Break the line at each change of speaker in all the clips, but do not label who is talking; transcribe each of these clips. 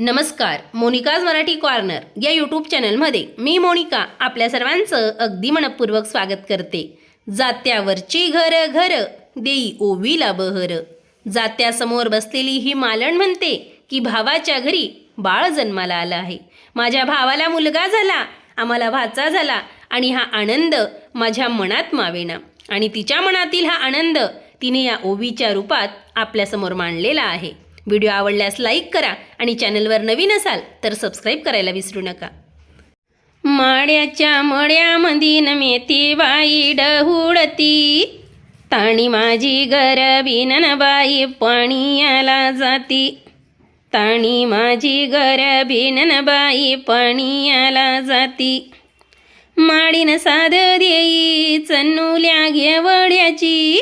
नमस्कार मोनिकाज मराठी कॉर्नर या यूट्यूब चॅनलमध्ये मी मोनिका आपल्या सर्वांचं अगदी मनपूर्वक स्वागत करते. जात्यावरची घर घर देई ओवीला बहर. जात्यासमोर बसलेली ही मालण म्हणते की भावाच्या घरी बाळ जन्माला आलं आहे. माझ्या भावाला मुलगा झाला आम्हाला भाचा झाला आणि हा आनंद माझ्या मनात मावेना. आणि तिच्या मनातील हा आनंद तिने या ओवीच्या रूपात आपल्यासमोर मांडलेला आहे. व्हिडिओ आवडल्यास लाईक करा आणि चॅनलवर नवीन असाल तर सबस्क्राईब करायला विसरू नका. माड्याच्या मळ्यामधीन न मेथी बाई डहुडती. ताणी माझी गरबीन बाई पाणी जाती. ताणी माझी गरबीन बाई पाणी जाती. माडीन साध देई चन्नुल्या घेवड्याची.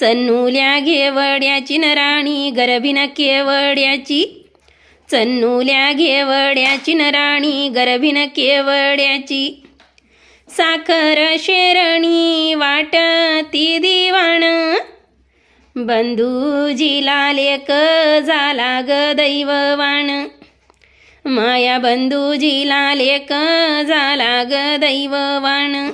चन्नुल्या घेवड्याची नराणी राणी गरबीन केवड्याची. चन्नुल्या घेवड्याची नराणी राणी गरबीन केवड्याची. साखर शेरणी वाटती दिवाण. बंधूजीला लेक झाला ग दैववाण. माया बंधूजीला लेक झाला ग दैववाण.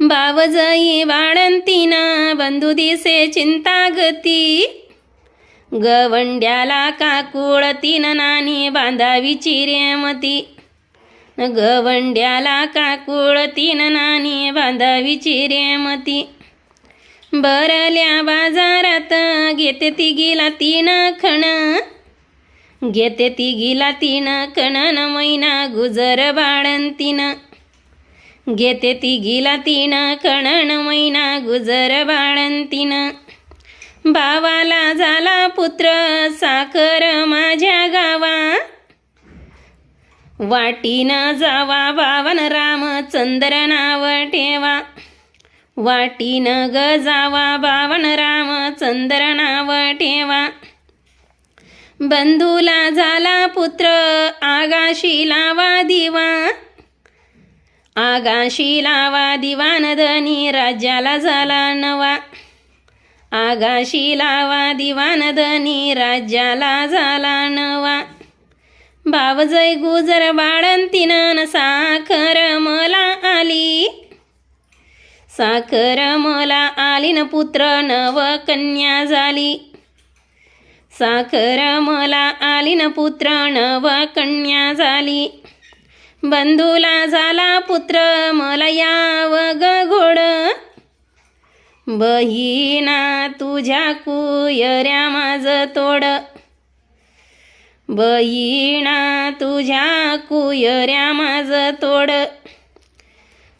बावजई वाळंतीना बंधू दिसे चिंता गती गवंड्याला काकुळ तीन नानी बांधावी चिरेमती गवंड्याला काकुळ तीन नानी बांधावी चिरेमती बरल्या बाजारात घेते ती गेला तीन खण. घेते ती गेला तीन कणन मैना गुजर बाळंतीन घेते ती गिला तीन कणन मैना गुजर बाळंतीन भावाला झाला पुत्र साखर माझ्या गावा वाटीनं जावा बावन रामचंद्र नाव ठेवा वाटीनं ग जावा बावन रामचंद्र नाव ठेवा बंधूला झाला पुत्र आगाशी लावा दिवा आगाशी लावा दिवानधनी राज्याला झाला नवा. आगाशी लावा दिवानधनी राज्याला झाला नवा. भावजय गुजर बाळंतीनं साखर मला आली. साखर मला आली न पुत्र नव कन्या झाली. साखर मला आली न पुत्र नव कन्या झाली. बंधूला झाला पुत्र मला याव घोड. बहिणा तुझ्या कुयऱ्या माझ तोड. बहिणा तुझ्या कुयऱ्या माझ तोड.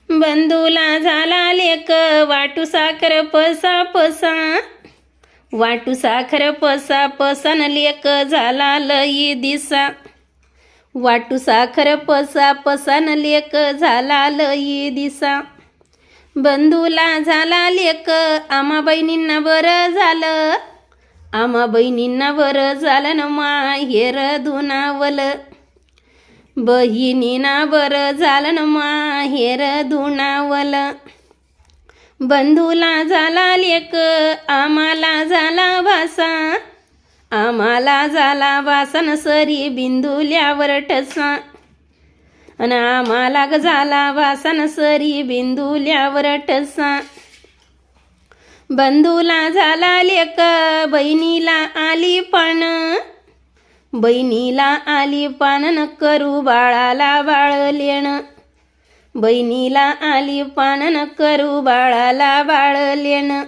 बंधूला झाला लेक वाटू साखर पसा पसा. वाटू साखर पसा पसन लेक झाला लई दिसा. वाटू साखर पसा पसन लेक झाला लई दिसा. बंधूला झाला लेक आमा बहिणींना बरं झालं. आमा बहिणींना बरं झालं न माहेर धुनावल. बहिणींना बरं झालं न माहेर धुनावल. बंधूला झाला लेक आम्हाला झाला भासा आम्हाला झाला वासन सरी बिंदुल्यावर ठसा. अन आम्हाला ग झाला वासन सरी बिंदुल्यावर ठसा. बंधूला झाला लेक बहिणीला आली पान. बहिणीला आली पानन करू बाळाला बाळ लेण. बहिणीला आली पानन करू बाळाला बाळ लेणं.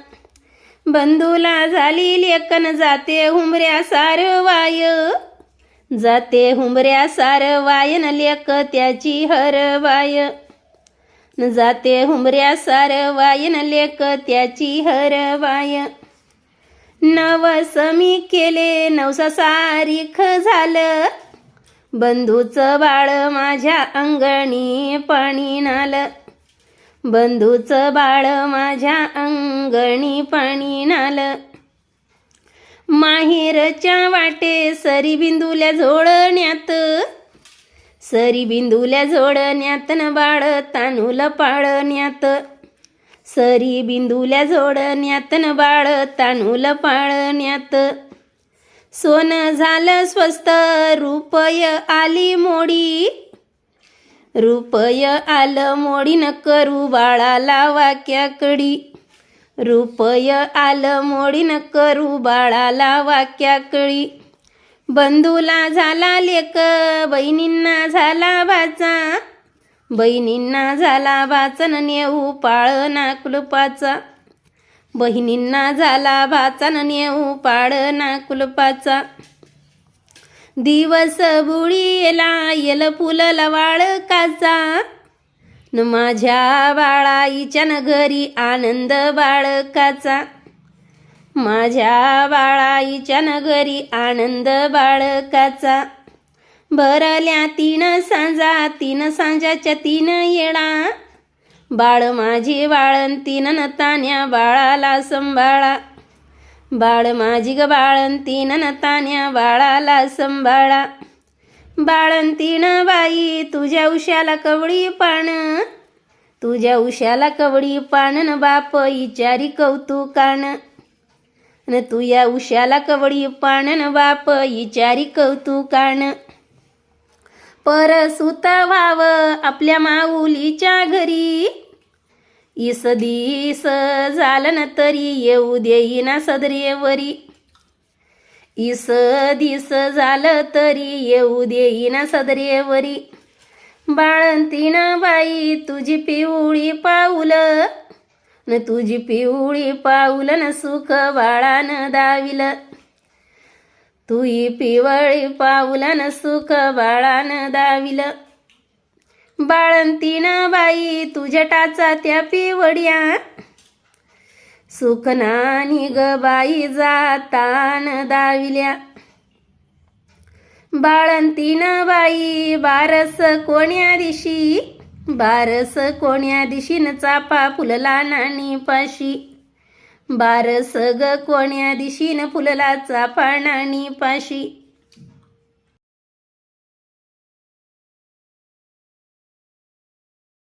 बंधूला झाली लेकन जाते हुमऱ्या सार वाय. जाते हुमऱ्या सार वायन लेक त्याची हरवाय जाते हुमऱ्या सार वायन लेक त्याची हरवाय नवसमी केले नवसा सारीख झालं. बंधूचं बाळ माझ्या अंगणी पाणी नालं. बंधूचं बाळ माझ्या अंगणी पाणी नालं. माहेरच्या वाटे सरी बिंदूल्या झोळण्यात. सरी बिंदूल्या झोडण्यात न बाळ तानूल पाळण्यात. सरी बिंदूल्या झोडण्यात न बाळ तानूल पाळण्यात. सोनं झालं स्वस्त रुपय आली मोडी. रुपय आलं मोडी न करू बाळाला वाक्याकडी रुपय आलं मोडी न करू बाळाला वाक्याकळी बंधूला झाला लेक बहिणींना झाला भाचा बहिणींना झाला वाचन नेऊ पाळना कुलपाचा बहिणींना झाला भाचन नेऊ पाळना कुलपाचा दिवस बुळी येल येल फुलला वाळकाचा. न माझ्या बाळाईच्या न घरी आनंद बाळकाचा. माझ्या बाळाईच्या न घरी आनंद बाळकाचा. भरल्या तीन सांजा तीन सांजाच्या तीन येळा. बाळ माझी बाळंतीन न तान्या बाळाला संभाळा. बाळ माझी ग बाळंतीन न तान्या बाळाला संभाळा. बाळंतीन बाई तुझ्या उशाला कवळी पान. तुझ्या उशाला कवळी पानन बाप इचारी कौतुकान. न तुझ्या उशाला कवळी पानन बाप इचारी कौतुकान. परसुता व्हावं आपल्या माऊलीच्या घरी. इस दिस झालं ना तरी येऊ देईना सदरेवरी. इस दिस झालं तरी येऊ देईना सदरेवरी. बाळंतीनं बाई तुझी पिवळी पाऊल. न तुझी पिवळी पाऊल न सुख बाळानं दाविल. तुई पिवळी पाऊल न सुख बाळानं दाविलं. बाळंतीन बाई तुझ्या टाचा त्या पिवड्या. सुखनानी ग बाई जातान दाविल्या. बाळंतीन बाई बारस कोण्या दिशी? बारस कोण्या दिशीन चापा फुलला नाणी पाशी? बारस ग कोण्या दिशीन फुलला चापा नाणी पाशी?